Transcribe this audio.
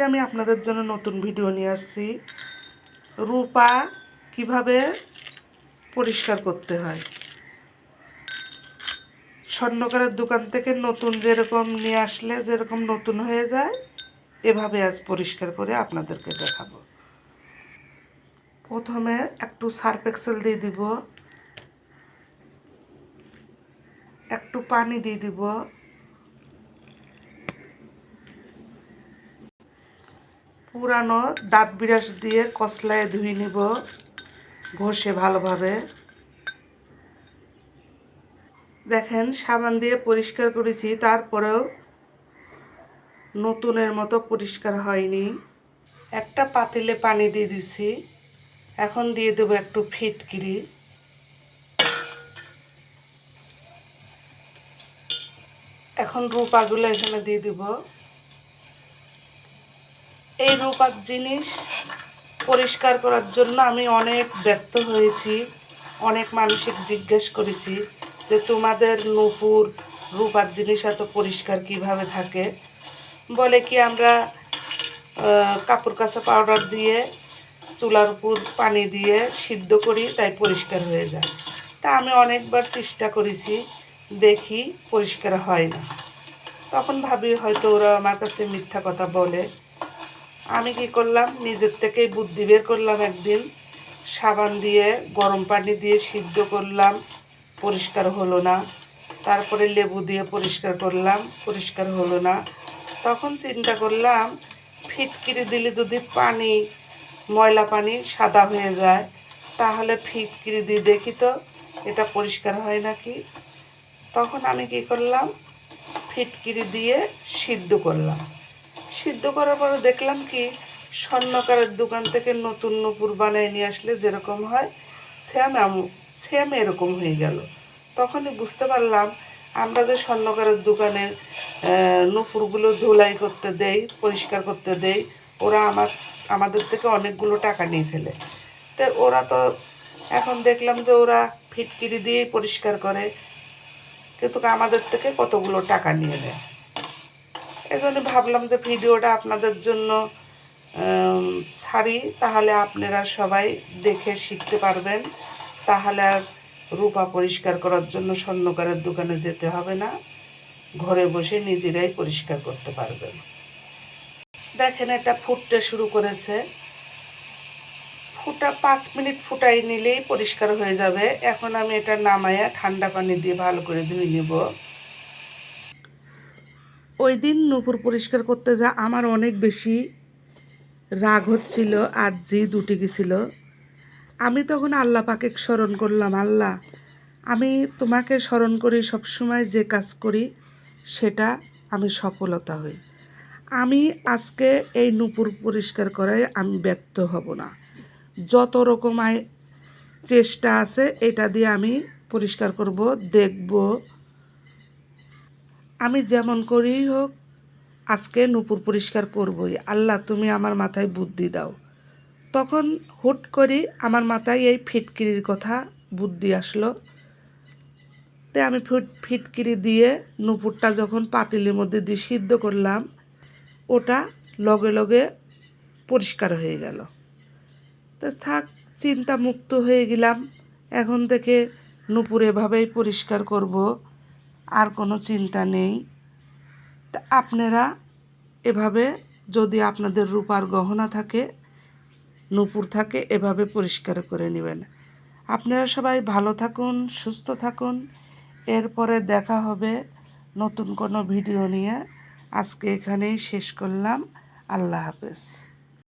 আজকে আমি আপনাদের জন্য নতুন ভিডিও নিয়ে আসছি। রূপা কীভাবে পরিষ্কার করতে হয়। স্বর্ণকারের দোকান থেকে নতুন যেরকম নিয়ে আসলে, যেরকম নতুন হয়ে যায়, এভাবে আজ পরিষ্কার করে আপনাদেরকে দেখাবো। প্রথমে একটু সার্ফ এক্সেল দিয়ে দিব। একটু পানি দিয়ে দিব। পুরানো দাঁত বিরাস দিয়ে কসলায় ধুয়ে নিব, ঘষে ভালোভাবে। দেখেন, সাবান দিয়ে পরিষ্কার করেছি, তারপরেও নতুনের মতো পরিষ্কার হয়নি। একটা পাতিলে পানি দিয়ে দিছি, এখন দিয়ে দেবো একটু ফিটকিরি। এখন রূপাগুলো এখানে দিয়ে দিব। এই রূপার জিনিস পরিষ্কার করার জন্য আমি অনেক ব্যক্ত হয়েছি, অনেক মানুষকে জিজ্ঞেস করেছি যে তোমাদের নূপুর রূপার জিনিস এত পরিষ্কার কীভাবে থাকে? বলে কি আমরা কাপড় কাচা পাউডার দিয়ে, চুলার উপর পানি দিয়ে সিদ্ধ করি, তাই পরিষ্কার হয়ে যায়। তা আমি অনেকবার চেষ্টা করেছি, দেখি পরিষ্কার হয় না। তখন ভাবি হয়তো ওরা আমার কাছে মিথ্যা কথা বলে। আমি কি করলাম? নিজের থেকেই বুদ্ধি বের করলাম একদিন। সাবান দিয়ে, গরম পানি দিয়ে সিদ্ধ করলাম। পরিষ্কার হলো না। তারপরে লেবু দিয়ে পরিষ্কার করলাম। পরিষ্কার হলো না। তখন চিন্তা করলাম, ফিটকিরি দিলে যদি পানি, ময়লা পানি সাদা হয়ে যায়, তাহলে ফিটকিরি দিয়ে দেখি তো এটা পরিষ্কার হয় নাকি? তখন আমি কি করলাম? ফিটকিরি দিয়ে সিদ্ধ করলাম। সিদ্ধ করার পরে দেখলাম কি, স্বর্ণকারের দোকান থেকে নতুন নূপুর বানিয়ে নিয়ে আসলে যেরকম হয় সেম সেম এরকম হয়ে গেল। তখনই বুঝতে পারলাম, আমরা যে স্বর্ণকারের দোকানের নূপুরগুলো ধুলাই করতে দেই, পরিষ্কার করতে দেই, ওরা আমার, আমাদের থেকে অনেকগুলো টাকা নিয়ে ফেলে। তো ওরা তো এখন দেখলাম যে ওরা ফিটকিরি দিয়েই পরিষ্কার করে, কিন্তু আমাদের থেকে কতগুলো টাকা নিয়ে নেয়? এই জন্য ভাবলাম যে ভিডিওটা আপনাদের জন্য ছাড়ি, তাহলে আপনারা সবাই দেখে শিখতে পারবেন। তাহলে আর রূপা পরিষ্কার করার জন্য স্বর্ণকারের দোকানে যেতে হবে না। ঘরে বসে নিজেরাই পরিষ্কার করতে পারবেন। দেখেন এটা ফুটতে শুরু করেছে। ফুটা, পাঁচ মিনিট ফুটাই নিলেই পরিষ্কার হয়ে যাবে। এখন আমি এটা নামাইয়া ঠান্ডা পানি দিয়ে ভালো করে ধুয়ে নেব। ওই দিন নূপুর পরিষ্কার করতে যা আমার অনেক বেশি রাগ হচ্ছিল, আর জিদ উঠে গেছিল। আমি তখন আল্লাহ পাকে স্মরণ করলাম, আল্লাহ, আমি তোমাকে স্মরণ করি, সবসময় যে কাজ করি সেটা আমি সফলতা হই। আমি আজকে এই নূপুর পরিষ্কার করায় আমি ব্যর্থ হব না। যত রকম চেষ্টা আছে, এটা দিয়ে আমি পরিষ্কার করব, দেখব আমি যেমন করেই হোক, আজকে নূপুর পরিষ্কার করবই। আল্লাহ, তুমি আমার মাথায় বুদ্ধি দাও। তখন হুট করে আমার মাথায় এই ফিটকিরির কথা বুদ্ধি আসলো। তে আমি ফিট, ফিটকিরি দিয়ে নূপুরটা যখন পাতিলের মধ্যে দিয়ে সিদ্ধ করলাম, ওটা লগে লগে পরিষ্কার হয়ে গেল। তো থাক চিন্তা মুক্ত হয়ে গেলাম। এখন থেকে নূপুর এভাবেই পরিষ্কার করব। আর কোনো চিন্তা নেই। তা আপনারা এভাবে যদি আপনাদের রূপার গহনা থাকে, নূপুর থাকে, এভাবে পরিষ্কার করে নেবেন। আপনারা সবাই ভালো থাকুন, সুস্থ থাকুন। এরপরে দেখা হবে নতুন কোনো ভিডিও নিয়ে। আজকে এখানেই শেষ করলাম। আল্লাহ হাফেজ।